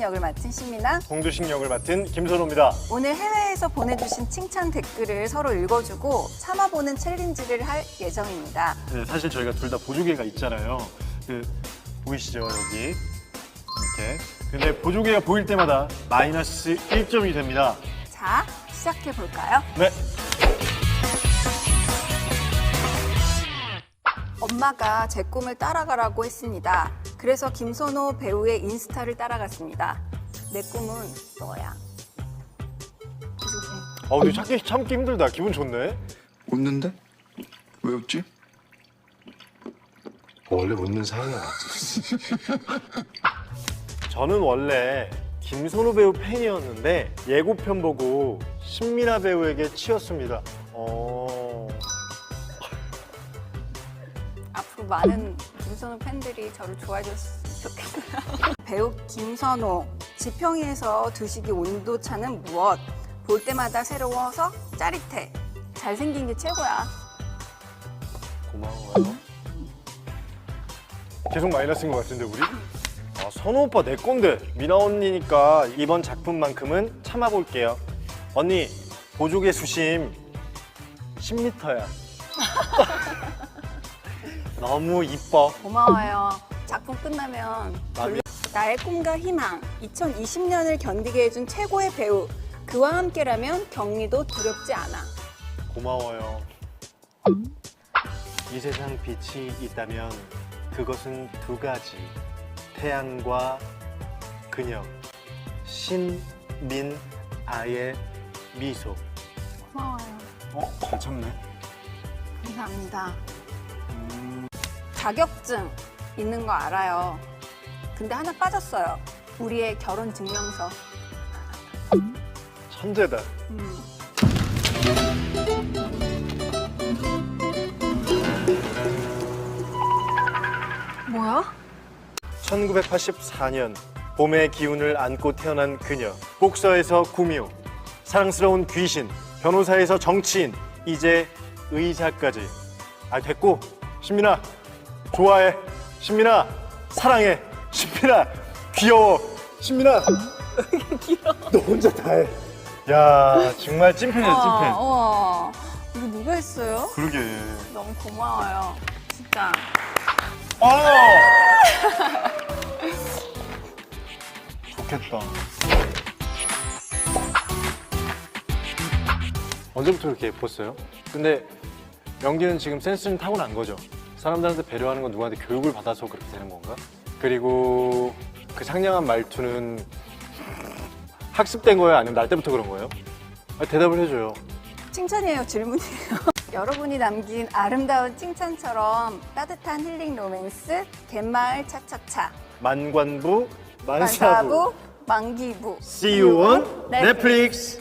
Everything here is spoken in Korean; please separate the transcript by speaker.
Speaker 1: 이혜진 역을 맡은 신민아.
Speaker 2: 공주식 역을 맡은 김선호입니다.
Speaker 1: 오늘 해외에서 보내주신 칭찬 댓글을 서로 읽어주고 참아보는 챌린지를 할 예정입니다.
Speaker 2: 네, 사실 저희가 둘 다 보조개가 있잖아요. 그 보이시죠 여기 이렇게. 근데 보조개가 보일 때마다 마이너스 1점이 됩니다.
Speaker 1: 자, 시작해 볼까요?
Speaker 2: 네.
Speaker 1: 엄마가 제 꿈을 따라가라고 했습니다. 그래서 김선호 배우의 인스타를 따라갔습니다. 내 꿈은 너야.
Speaker 2: 어, 근데 찾기 참기 힘들다. 기분 좋네.
Speaker 3: 웃는데? 왜 웃지?
Speaker 4: 원래 웃는 사이야.
Speaker 2: 저는 원래 김선호 배우 팬이었는데 예고편 보고 신민아 배우에게 치였습니다. 어.
Speaker 1: 앞으로 많은 김선호 팬들이 저를 좋아해 줬으면 좋겠어요. 배우 김선호, 지평이에서 드시기 온도차는 무엇? 볼 때마다 새로워서 짜릿해. 잘생긴 게 최고야.
Speaker 2: 고마워요. 계속 마이너스인 것 같은데 우리? 아, 선호 오빠 내 건데 미나 언니니까 이번 작품만큼은 참아볼게요. 언니 보조개 수심 10m야. 너무 이뻐.
Speaker 1: 고마워요. 작품 끝나면
Speaker 2: 마음이-
Speaker 1: 나의 꿈과 희망, 2020년을 견디게 해준 최고의 배우. 그와 함께라면 격리도 두렵지 않아.
Speaker 2: 고마워요. 이 세상 빛이 있다면 그것은 두 가지. 태양과 그녀. 신 민 아의 미소.
Speaker 1: 고마워요.
Speaker 2: 어? 잘 참네.
Speaker 1: 감사합니다. 자격증 있는 거 알아요. 근데 하나 빠졌어요. 우리의 결혼 증명서.
Speaker 2: 천재다.
Speaker 1: 음. 뭐야?
Speaker 2: 1984년 봄의 기운을 안고 태어난 그녀. 복서에서 구미호. 사랑스러운 귀신. 변호사에서 정치인. 이제 의사까지. 아 됐고. 신민아 좋아해. 신민아 사랑해. 신민아 귀여워. 신민아 너 혼자 다 해. 야 정말 찐팬이야 찐팬.
Speaker 1: 우와. 이거 누가 했어요?
Speaker 2: 그러게.
Speaker 1: 너무 고마워요. 진짜.
Speaker 2: 아! 좋겠다. 언제부터 그렇게 예뻤어요? 근데 연기는 지금 센스 는 타고난 거죠. 사람들한테 배려하는 건 누구한테 교육을 받아서 그렇게 되는 건가? 그리고 그 상냥한 말투는 학습된 거예요? 아니면 날 때부터 그런 거예요? 아, 대답을 해줘요.
Speaker 1: 칭찬이에요, 질문이에요. 여러분이 남긴 아름다운 칭찬처럼 따뜻한 힐링 로맨스, 갯마을 차차차,
Speaker 2: 만관부, 만사부.
Speaker 1: 만사부, 만기부.
Speaker 2: See you on Netflix.